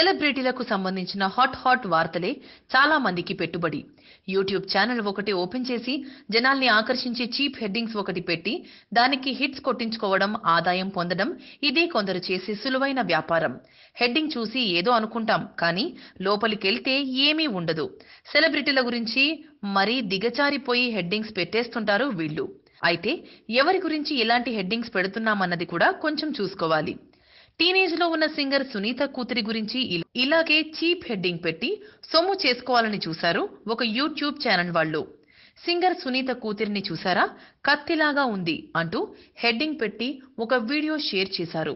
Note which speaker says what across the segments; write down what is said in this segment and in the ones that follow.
Speaker 1: సెలబ్రిటీలకు సంబంధించిన hot hot వార్తలే చాలా మందికి పెట్టుబడి. యూట్యూబ్ ఛానల్ ఒకటి ఓపెన్ చేసి జనాల్ని ఆకర్షించే చీప్ హెడ్డింగ్స్ ఒకటి పెట్టి దానికి హిట్స్ కొట్టించుకోవడం ఆదాయం పొందడం ఇదే కొందరు చేసే సులువైన వ్యాపారం. హెడ్డింగ్ చూసి ఏదో అనుకుంటాం కానీ లోపలికెళ్తే ఏమీ ఉండదు. సెలబ్రిటీల గురించి మరీ దిగచారిపోయి హెడ్డింగ్స్ పెట్టేస్తుంటారు వీళ్ళు. అయితే ఎవరి గురించి ఎలాంటి హెడ్డింగ్స్ పెడుతున్నామన్నది కూడా కొంచెం చూసుకోవాలి. టీనేజ్లో ఉన్న సింగర్ సునీత కూతురి గురించి ఇలాగే చీప్ హెడ్డింగ్ పెట్టి సొమ్ము చేసుకోవాలని చూశారు ఒక యూట్యూబ్ ఛానల్ వాళ్ళు. సింగర్ సునీత కూతురిని చూసారా? కత్తిలాగా ఉంది అంటూ హెడ్డింగ్ పెట్టి ఒక వీడియో షేర్ చేశారు.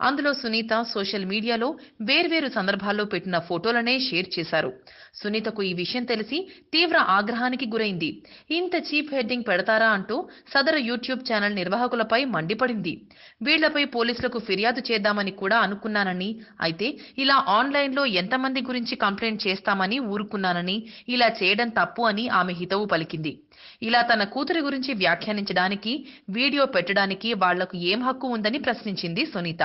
Speaker 1: అందులో సునీత సోషల్ మీడియాలో వేర్వేరు సందర్భాల్లో పెట్టిన ఫోటోలనే షేర్ చేశారు. సునీతకు ఈ విషయం తెలిసి తీవ్ర ఆగ్రహానికి గురైంది. ఇంత చీప్ హెడ్డింగ్ పెడతారా అంటూ సదరు యూట్యూబ్ ఛానల్ నిర్వాహకులపై మండిపడింది. వీళ్ళపై పోలీసులకు ఫిర్యాదు చేద్దామని కూడా అనుకున్నానని అయితే ఇలా ఆన్లైన్లో ఎంతమంది గురించి కంప్లైంట్ చేస్తామని ఊరుకున్నానని ఇలా చేయడం తప్పు అని ఆమె హితవు పలికింది. ఇలా తన కూతురి గురించి వ్యాఖ్యానించడానికి వీడియో పెట్టడానికి వాళ్ళకు ఏం హక్కు ఉందని ప్రశ్నించింది సునీత.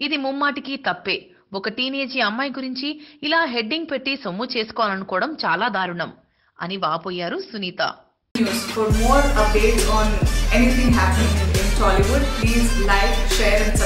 Speaker 1: ఇది ముమ్మాటికి తప్పే. ఒక టీనేజీ అమ్మాయి గురించి ఇలా హెడ్డింగ్ పెట్టి సొమ్ము చేసుకోవాలనుకోవడం చాలా దారుణం అని వాపోయారు సునీత.
Speaker 2: Like share and